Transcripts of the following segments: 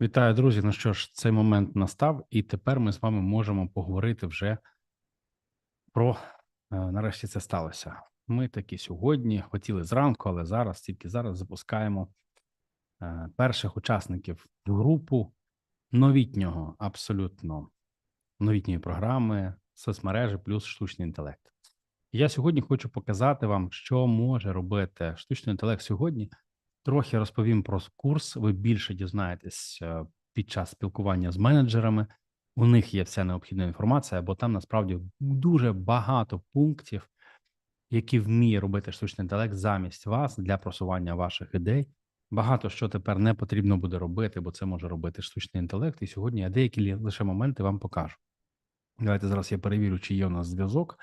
Вітаю, друзі. Ну що ж, цей момент настав, і тепер ми з вами можемо поговорити вже про е, нарешті це сталося. Ми таки сьогодні хотіли зранку, але зараз, тільки зараз запускаємо е, перших учасників в групу новітнього, абсолютно новітньої програми соцмережі плюс штучний інтелект. Я сьогодні хочу показати вам, що може робити штучний інтелект сьогодні. Трохи розповім про курс. Ви більше дізнаєтесь е, під час спілкування з менеджерами. У них є вся необхідна інформація, бо там насправді дуже багато пунктів, які вміє робити штучний інтелект замість вас для просування ваших ідей. Багато що тепер не потрібно буде робити, бо це може робити штучний інтелект. І сьогодні я деякі лише моменти вам покажу. Давайте зараз я перевірю, чи є у нас зв'язок.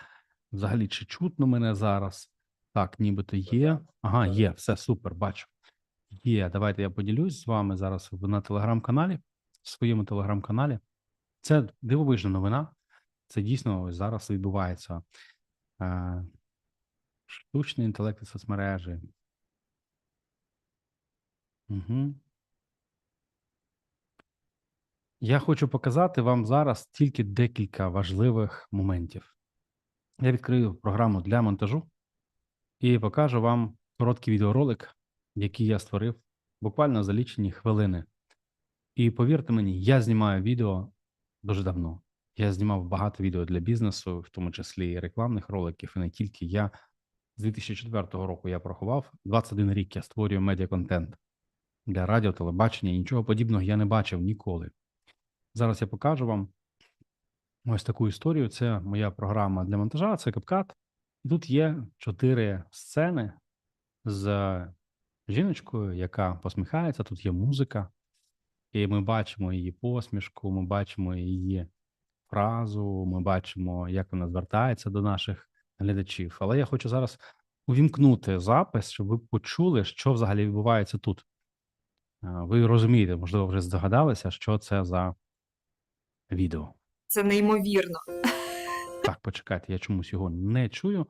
Взагалі, чи чутно мене зараз? Так, нібито є. Ага, є, все супер, бачу. Є, давайте я поділюсь з вами зараз на телеграм-каналі, в своєму телеграм-каналі. Це дивовижна новина. Це дійсно ось зараз відбувається. Е, штучний інтелект і соцмережі. Угу. Я хочу показати вам зараз тільки декілька важливих моментів. Я відкрию програму для монтажу і покажу вам короткий відеоролик, який я створив буквально за лічені хвилини. І повірте мені, я знімаю відео дуже давно. Я знімав багато відео для бізнесу, в тому числі і рекламних роликів, і не тільки я. З 2004 року я порахував 21 рік. Я створюю медіаконтент для радіо, телебачення. Нічого подібного я не бачив ніколи. Зараз я покажу вам ось таку історію. Це моя програма для монтажа, це CapCut. Тут є чотири сцени з жіночкою, яка посміхається. Тут є музика, і ми бачимо її посмішку, ми бачимо її фразу, ми бачимо, як вона звертається до наших глядачів. Але я хочу зараз увімкнути запис, щоб ви почули, що взагалі відбувається тут. Ви розумієте, можливо, вже здогадалися, що це за відео. Це неймовірно. Так, почекайте, я чомусь його не чую.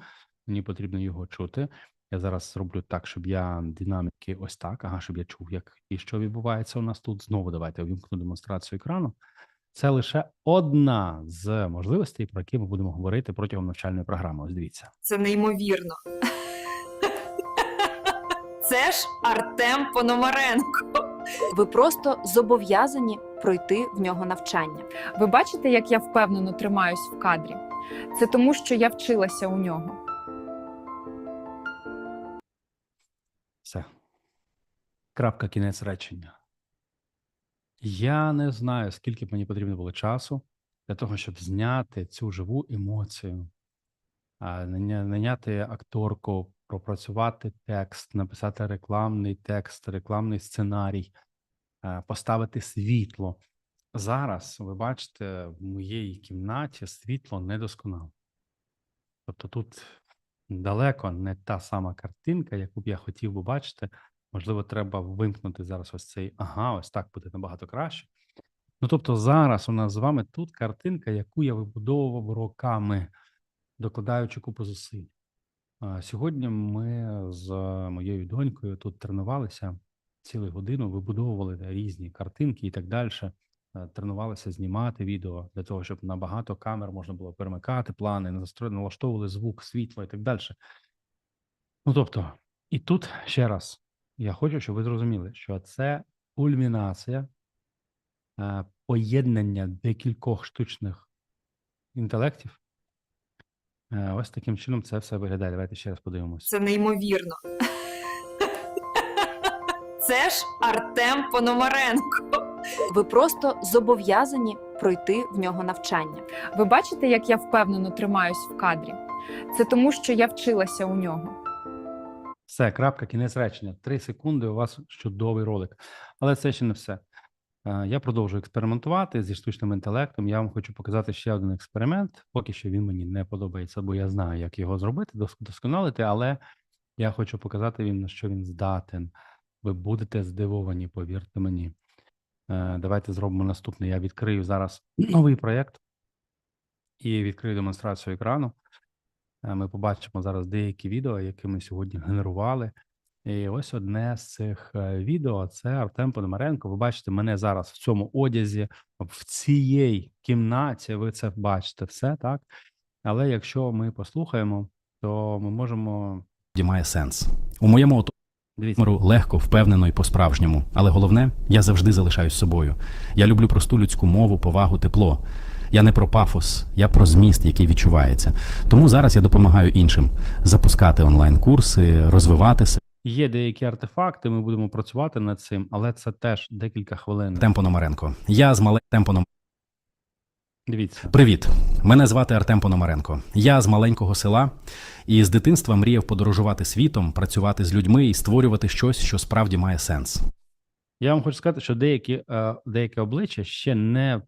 Мені потрібно його чути. Я зараз зроблю так, щоб я динаміки ось так. Ага, щоб я чув, як і що відбувається у нас тут. Знову давайте увімкну демонстрацію екрану. Це лише одна з можливостей, про які ми будемо говорити протягом навчальної програми. Ось дивіться. Це неймовірно. Це ж Артем Пономаренко. Ви просто зобов'язані пройти в нього навчання. Ви бачите, як я впевнено тримаюсь в кадрі? Це тому, що я вчилася у нього. Крапка кінець речення. Я не знаю, скільки мені потрібно було часу для того, щоб зняти цю живу емоцію, наняти акторку, пропрацювати текст, написати рекламний текст, рекламний сценарій, поставити світло. Зараз ви бачите, в моїй кімнаті світло недосконале. Тобто тут далеко не та сама картинка, яку б я хотів би бачити. Можливо, треба вимкнути зараз ось цей. Ага, ось так буде набагато краще. Ну тобто, зараз у нас з вами тут картинка, яку я вибудовував роками, докладаючи купу зусиль. Сьогодні ми з моєю донькою тут тренувалися цілу годину, вибудовували різні картинки і так далі. Тренувалися знімати відео для того, щоб на багато камер можна було перемикати плани, налаштовували звук, світло і так далі. Ну тобто, і тут ще раз я хочу, щоб ви зрозуміли, що це кульмінація е, поєднання декількох штучних інтелектів. Е, Ось таким чином це все виглядає. Давайте ще раз подивимося. Це неймовірно. Це ж Артем Пономаренко. Ви просто зобов'язані пройти в нього навчання. Ви бачите, як я впевнено тримаюсь в кадрі? Це тому, що я вчилася у нього. Все, крапка, кінець речення. Три секунди. У вас чудовий ролик. Але це ще не все. Е, Я продовжую експериментувати зі штучним інтелектом. Я вам хочу показати ще один експеримент. Поки що він мені не подобається, бо я знаю, як його зробити, досконалити, але я хочу показати він, на що він здатен. Ви будете здивовані, повірте мені. Е, Давайте зробимо наступне. Я відкрию зараз новий проєкт і відкрию демонстрацію екрану. Е, Ми побачимо зараз деякі відео, які ми сьогодні генерували І ось одне з цих е, відео це Артем Пономаренко. Ви бачите мене зараз в цьому одязі, в цій кімнаті. Ви це бачите все так. Але якщо ми послухаємо, то ми можемо має сенс. У моєму дивіться. легко, впевнено і по-справжньому. Але головне, я завжди залишаюсь собою. Я люблю просту людську мову, повагу, тепло. Я не про пафос, я про зміст, який відчувається. Тому зараз я допомагаю іншим запускати онлайн-курси, розвивати себе. Є деякі артефакти, ми будемо працювати над цим, але це теж декілька хвилин. Артем Пономаренко. Я з мале Артем Пономаренко. Дивіться. Привіт, мене звати Артем Пономаренко. Я з маленького села і з дитинства мріяв подорожувати світом, працювати з людьми і створювати щось, що справді має сенс. Я вам хочу сказати, що деякі, е, деяке обличчя ще не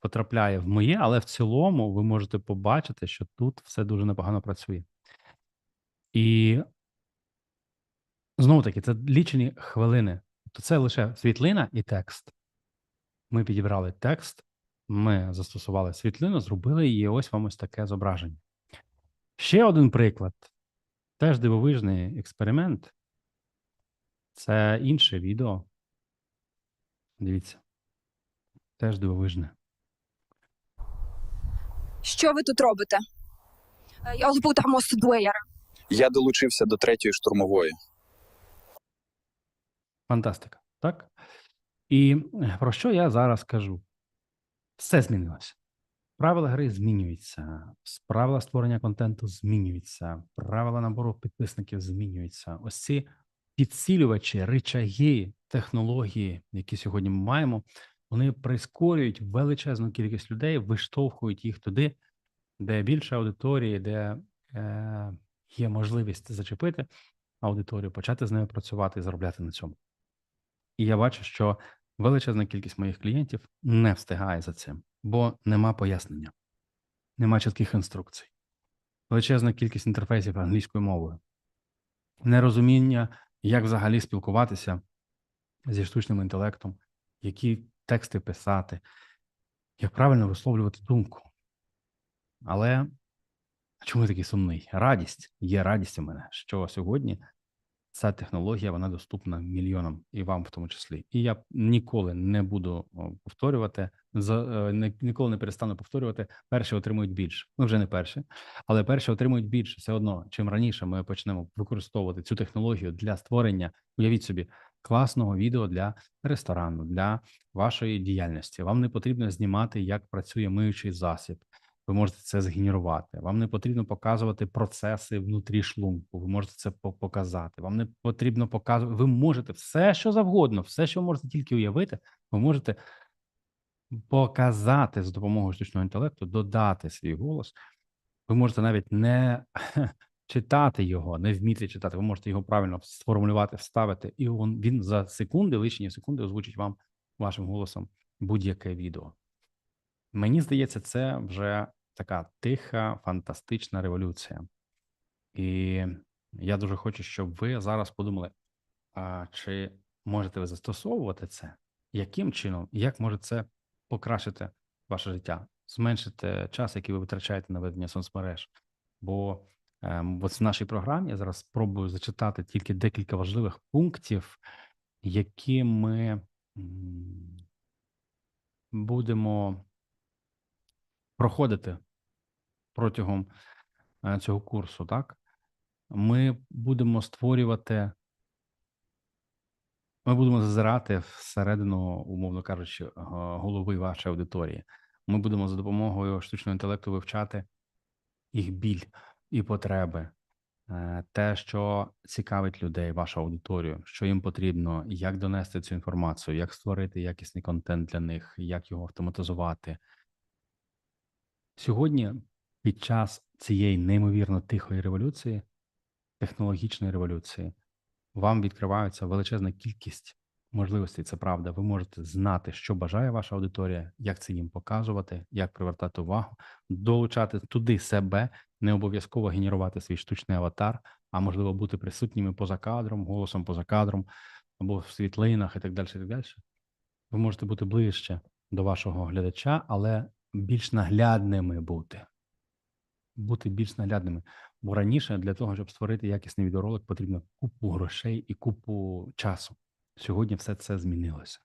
потрапляє в моє, але в цілому ви можете побачити, що тут все дуже непогано працює. І знову таки, це лічені хвилини. То це лише світлина і текст. Ми підібрали текст, ми застосували світлину, зробили її. Ось вам ось таке зображення. Ще один приклад. Теж дивовижний експеримент. Це інше відео. Дивіться. Теж дивовижне. Що ви тут робите? Я збудемо Дуеєра. Я долучився до третьої штурмової. Фантастика, так? І е, про що я зараз кажу? Все змінилося. Правила гри змінюються, правила створення контенту змінюються, правила набору підписників змінюються. Ось ці підсилювачі, ричаги, технології, які сьогодні ми маємо, вони прискорюють величезну кількість людей, виштовхують їх туди, де більше аудиторії, де е, є можливість зачепити аудиторію, почати з нею працювати і заробляти на цьому. І я бачу, що величезна кількість моїх клієнтів не встигає за цим, бо нема пояснення, нема чітких інструкцій, величезна кількість інтерфейсів англійською мовою, нерозуміння, як взагалі спілкуватися зі штучним інтелектом, які тексти писати, як правильно висловлювати думку. Але чому я такий сумний? Радість є радість у мене, що сьогодні ця технологія вона доступна мільйонам і вам в тому числі. І я ніколи не буду повторювати е, ніколи не перестану повторювати. Перші отримують більше. Ну вже не перші, але перші отримують більше. Все одно, чим раніше ми почнемо використовувати цю технологію для створення, уявіть собі, класного відео для ресторану, для вашої діяльності. Вам не потрібно знімати, як працює миючий засіб. Ви можете це згенерувати. Вам не потрібно показувати процеси внутрі шлунку. Ви можете це показати. Вам не потрібно показувати. Ви можете все, що завгодно, все, що ви можете тільки уявити, ви можете показати з допомогою штучного інтелекту, додати свій голос. Ви можете навіть не читати його, не вміти читати. Ви можете його правильно сформулювати, вставити, і він, він за секунди, лишні секунди, озвучить вам вашим голосом будь-яке відео. Мені здається, це вже така тиха, фантастична революція. І я дуже хочу, щоб ви зараз подумали: а чи можете ви застосовувати це? Яким чином? Як може це покращити ваше життя, зменшити час, який ви витрачаєте на ведення соцмереж? Бо от в нашій програмі я зараз спробую зачитати тільки декілька важливих пунктів, які ми будемо проходити протягом е, цього курсу, так? Ми будемо створювати, ми будемо зазирати всередину, умовно кажучи, голови вашої аудиторії. Ми будемо за допомогою штучного інтелекту вивчати їх біль і потреби, е, те, що цікавить людей, вашу аудиторію, що їм потрібно, як донести цю інформацію, як створити якісний контент для них, як його автоматизувати. Сьогодні, під час цієї неймовірно тихої революції, технологічної революції, вам відкривається величезна кількість можливостей. Це правда. Ви можете знати, що бажає ваша аудиторія, як це їм показувати, як привертати увагу, долучати туди себе, не обов'язково генерувати свій штучний аватар, а можливо бути присутніми поза кадром, голосом поза кадром або в світлинах і так далі. І так далі. Ви можете бути ближче до вашого глядача, але більш наглядними бути. Бути більш наглядними. Бо раніше для того, щоб створити якісний відеоролик, потрібно купу грошей і купу часу. Сьогодні все це змінилося.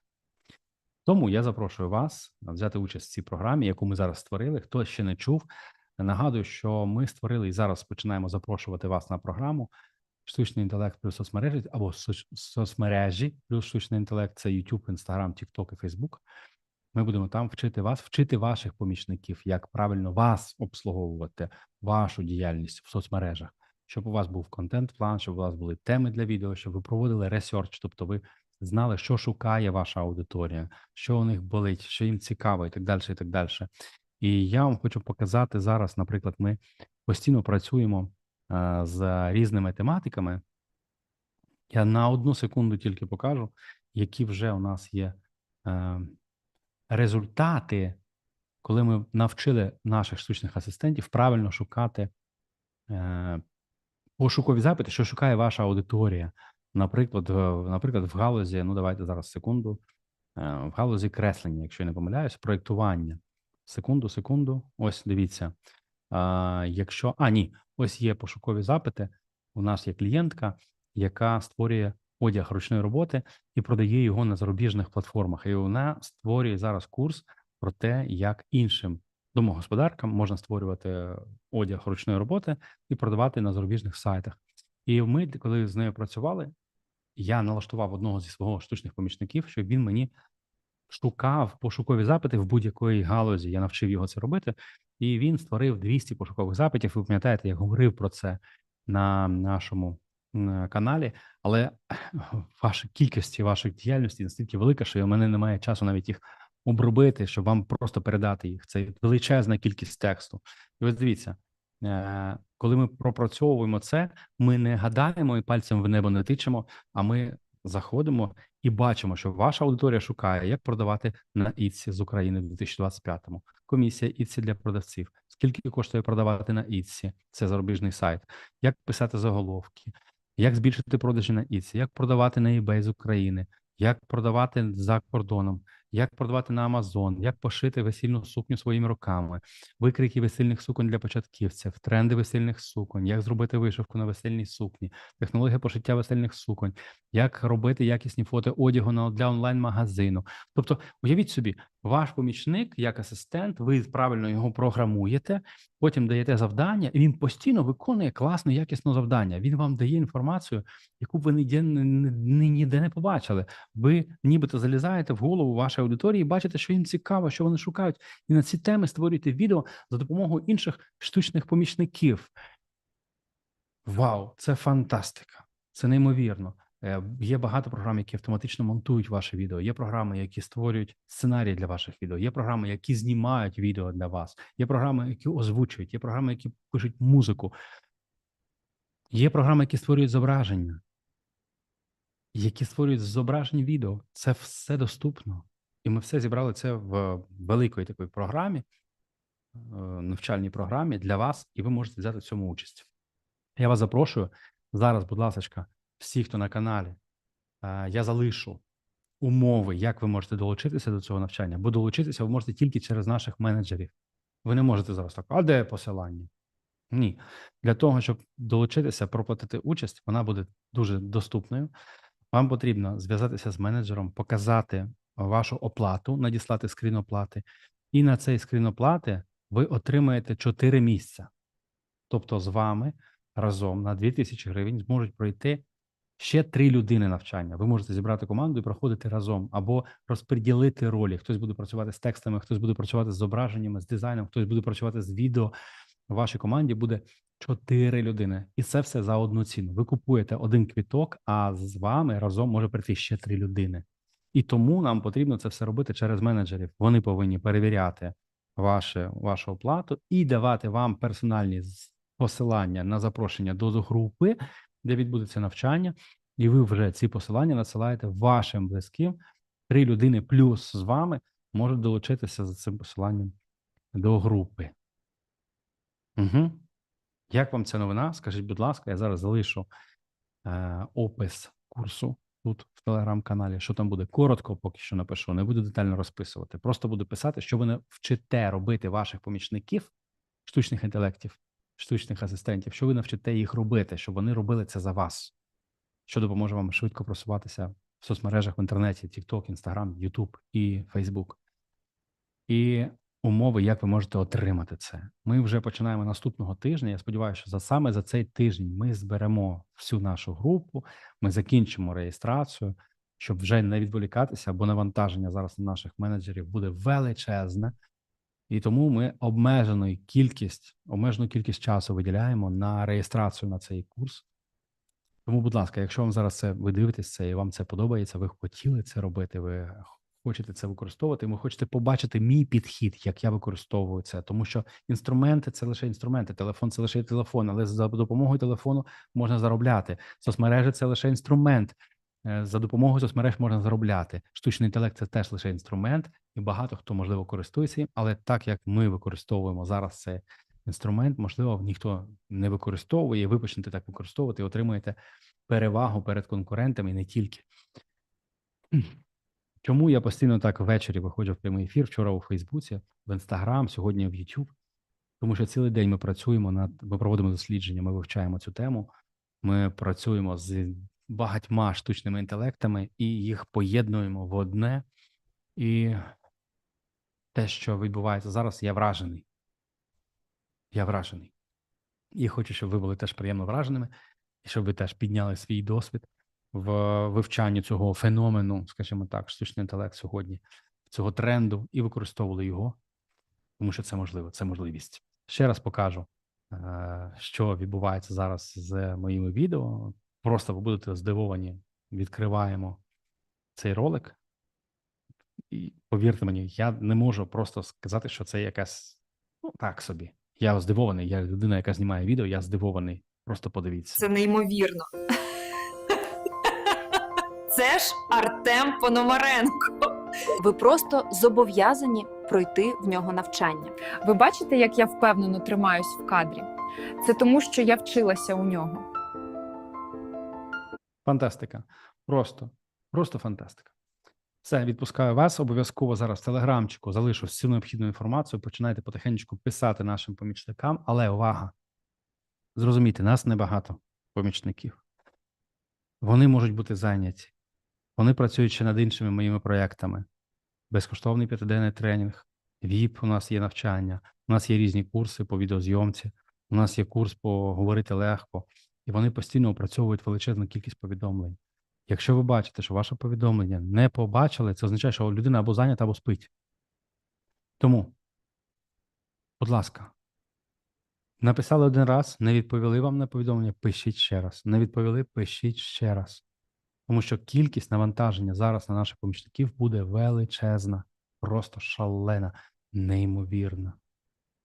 Тому я запрошую вас взяти участь в цій програмі, яку ми зараз створили. Хто ще не чув, нагадую, що ми створили і зараз починаємо запрошувати вас на програму штучний інтелект плюс соцмережі або соц- соцмережі плюс штучний інтелект це YouTube, Instagram, TikTok і Facebook. Ми будемо там вчити вас, вчити ваших помічників, як правильно вас обслуговувати, вашу діяльність в соцмережах, щоб у вас був контент-план, щоб у вас були теми для відео, щоб ви проводили ресерч, тобто ви знали, що шукає ваша аудиторія, що у них болить, що їм цікаво, і так далі, і так далі. І я вам хочу показати зараз, наприклад, ми постійно працюємо е, з різними тематиками. Я на одну секунду тільки покажу, які вже у нас є е, результати, коли ми навчили наших штучних асистентів правильно шукати е, пошукові запити, що шукає ваша аудиторія. Наприклад, наприклад, в галузі, ну давайте зараз секунду, е, в галузі креслення, якщо я не помиляюсь, проєктування. Секунду, секунду. Ось дивіться. А, якщо а ні, ось є пошукові запити. У нас є клієнтка, яка створює одяг ручної роботи і продає його на зарубіжних платформах. І вона створює зараз курс про те, як іншим домогосподаркам можна створювати одяг ручної роботи і продавати на зарубіжних сайтах. І ми, коли з нею працювали, я налаштував одного зі свого штучних помічників, щоб він мені шукав пошукові запити в будь-якої галузі. Я навчив його це робити, і він створив 200 пошукових запитів. Ви пам'ятаєте, я говорив про це на нашому каналі, але ваша кількість ваших діяльності настільки велика, що у мене немає часу навіть їх обробити, щоб вам просто передати їх. Це величезна кількість тексту. І ось дивіться, е, коли ми пропрацьовуємо це, ми не гадаємо і пальцем в небо не тичемо, а ми заходимо і бачимо, що ваша аудиторія шукає, як продавати на Ітсі з України в 2025-му. Комісія Ітсі для продавців. Скільки коштує продавати на Ітсі? Це зарубіжний сайт. Як писати заголовки, як збільшити продажі на Ітсі, як продавати на eBay з України, як продавати за кордоном, як продавати на Амазон, як пошити весільну сукню своїми руками, викрики весільних суконь для початківців, тренди весільних суконь, як зробити вишивку на весільній сукні, технологія пошиття весільних суконь, як робити якісні фото одягу для онлайн-магазину. Тобто, уявіть собі, ваш помічник як асистент, ви правильно його програмуєте, потім даєте завдання, і він постійно виконує класне, якісне завдання. Він вам дає інформацію, яку ви ніде ніде не побачили. Ви нібито залізаєте в голову вашої аудиторії, і бачите, що їм цікаво, що вони шукають, і на ці теми створюєте відео за допомогою інших штучних помічників. Вау, це фантастика! Це неймовірно. Е, Є багато програм, які автоматично монтують ваші відео. Є програми, які створюють сценарії для ваших відео. Є програми, які знімають відео для вас. Є програми, які озвучують. Є програми, які пишуть музику. Є програми, які створюють зображення, які створюють зображень відео. Це все доступно. І ми все зібрали це в великої такої програмі, е, навчальній програмі для вас, і ви можете взяти в цьому участь. Я вас запрошую зараз, будь ласка, всі, хто на каналі, е, я залишу умови, як ви можете долучитися до цього навчання, бо долучитися ви можете тільки через наших менеджерів. Ви не можете зараз так, а де посилання? Ні. Для того, щоб долучитися, проплатити участь, вона буде дуже доступною. Вам потрібно зв'язатися з менеджером, показати вашу оплату, надіслати скрін оплати, і на цей скрін оплати ви отримаєте 4 місця. Тобто з вами разом на 2000 гривень зможуть пройти ще три людини навчання. Ви можете зібрати команду і проходити разом, або розподілити ролі. Хтось буде працювати з текстами, хтось буде працювати з зображеннями, з дизайном, хтось буде працювати з відео. В вашій команді буде чотири людини, і це все за одну ціну. Ви купуєте один квіток, а з вами разом може прийти ще три людини. І тому нам потрібно це все робити через менеджерів. Вони повинні перевіряти ваше, вашу оплату і давати вам персональні посилання на запрошення до групи, де відбудеться навчання, і ви вже ці посилання надсилаєте вашим близьким. Три людини плюс з вами можуть долучитися за цим посиланням до групи. Угу. Як вам ця новина? Скажіть, будь ласка, я зараз залишу е, опис курсу тут в телеграм-каналі. Що там буде? Коротко, поки що напишу, не буду детально розписувати. Просто буду писати, що ви вчите робити ваших помічників, штучних інтелектів, штучних асистентів, що ви навчите їх робити, щоб вони робили це за вас, що допоможе вам швидко просуватися в соцмережах в інтернеті, TikTok, Instagram, YouTube і Facebook. І умови, як ви можете отримати це. Ми вже починаємо наступного тижня. Я сподіваюся, що за саме за цей тиждень ми зберемо всю нашу групу, ми закінчимо реєстрацію, щоб вже не відволікатися, бо навантаження зараз на наших менеджерів буде величезне. І тому ми обмежену кількість, обмежену кількість часу виділяємо на реєстрацію на цей курс. Тому, будь ласка, якщо вам зараз це ви дивитесь це і вам це подобається, ви хотіли це робити, ви хочете це використовувати, ви хочете побачити мій підхід, як я використовую це, тому що інструменти це лише інструменти, телефон це лише телефон, але за допомогою телефону можна заробляти. Соцмережі це лише інструмент. Е, За допомогою соцмереж можна заробляти. Штучний інтелект це теж лише інструмент, і багато хто можливо користується їм, але так як ми використовуємо зараз цей інструмент, можливо, ніхто не використовує. Ви почнете так використовувати отримуєте перевагу перед конкурентами не тільки. Чому я постійно так ввечері виходжу в прямий ефір? Вчора у Фейсбуці, в Інстаграм, сьогодні в YouTube. Тому що цілий день ми працюємо над ми проводимо дослідження, ми вивчаємо цю тему. Ми працюємо з багатьма штучними інтелектами і їх поєднуємо в одне. І те, що відбувається зараз, я вражений. Я вражений. І хочу, щоб ви були теж приємно враженими, і щоб ви теж підняли свій досвід в вивчанні цього феномену, скажімо так, штучний інтелект сьогодні, цього тренду, і використовували його, тому що це можливо, це можливість. Ще раз покажу, е, що відбувається зараз з моїми відео. Просто ви будете здивовані. Відкриваємо цей ролик. І повірте мені, я не можу просто сказати, що це якась ну так собі. Я здивований. Я людина, яка знімає відео, я здивований. Просто подивіться. Це неймовірно. Це ж Артем Пономаренко. Ви просто зобов'язані пройти в нього навчання. Ви бачите, як я впевнено тримаюсь в кадрі? Це тому, що я вчилася у нього. Фантастика. Просто, просто фантастика. Все, відпускаю вас. Обов'язково зараз в телеграмчику залишу всю необхідну інформацію. Починайте потихеньку писати нашим помічникам. Але увага! Зрозумійте, нас небагато помічників. Вони можуть бути зайняті. Вони працюють ще над іншими моїми проєктами. Безкоштовний п'ятиденний тренінг, ВІП, у нас є навчання, у нас є різні курси по відеозйомці, у нас є курс по говорити легко, і вони постійно опрацьовують величезну кількість повідомлень. Якщо ви бачите, що ваше повідомлення не побачили, це означає, що людина або зайнята, або спить. Тому, будь ласка, написали один раз, не відповіли вам на повідомлення, пишіть ще раз. Не відповіли, пишіть ще раз. Тому що кількість навантаження зараз на наших помічників буде величезна, просто шалена, неймовірна.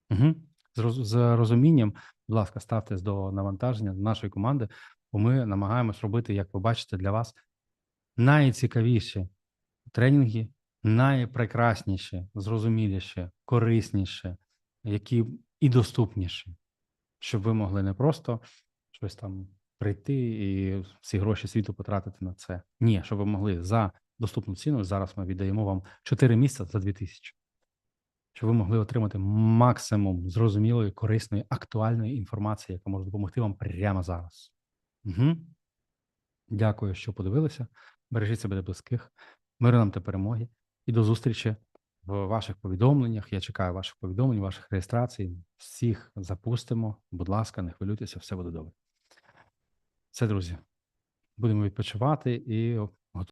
Угу. З, розумінням, будь ласка, ставтесь до навантаження нашої команди, бо ми намагаємось робити, як ви бачите, для вас найцікавіші тренінги, найпрекрасніші, зрозуміліші, корисніші, які і доступніші, щоб ви могли не просто щось там прийти і всі гроші світу потратити на це. Ні, щоб ви могли за доступну ціну. Зараз ми віддаємо вам 4 місяці за 2000. Щоб ви могли отримати максимум зрозумілої, корисної, актуальної інформації, яка може допомогти вам прямо зараз. Угу. Дякую, що подивилися. Бережіть себе до близьких, миру нам та перемоги. І до зустрічі в ваших повідомленнях. Я чекаю ваших повідомлень, ваших реєстрацій. Всіх запустимо. Будь ласка, не хвилюйтеся, все буде добре. Все, друзі. Будемо відпочивати і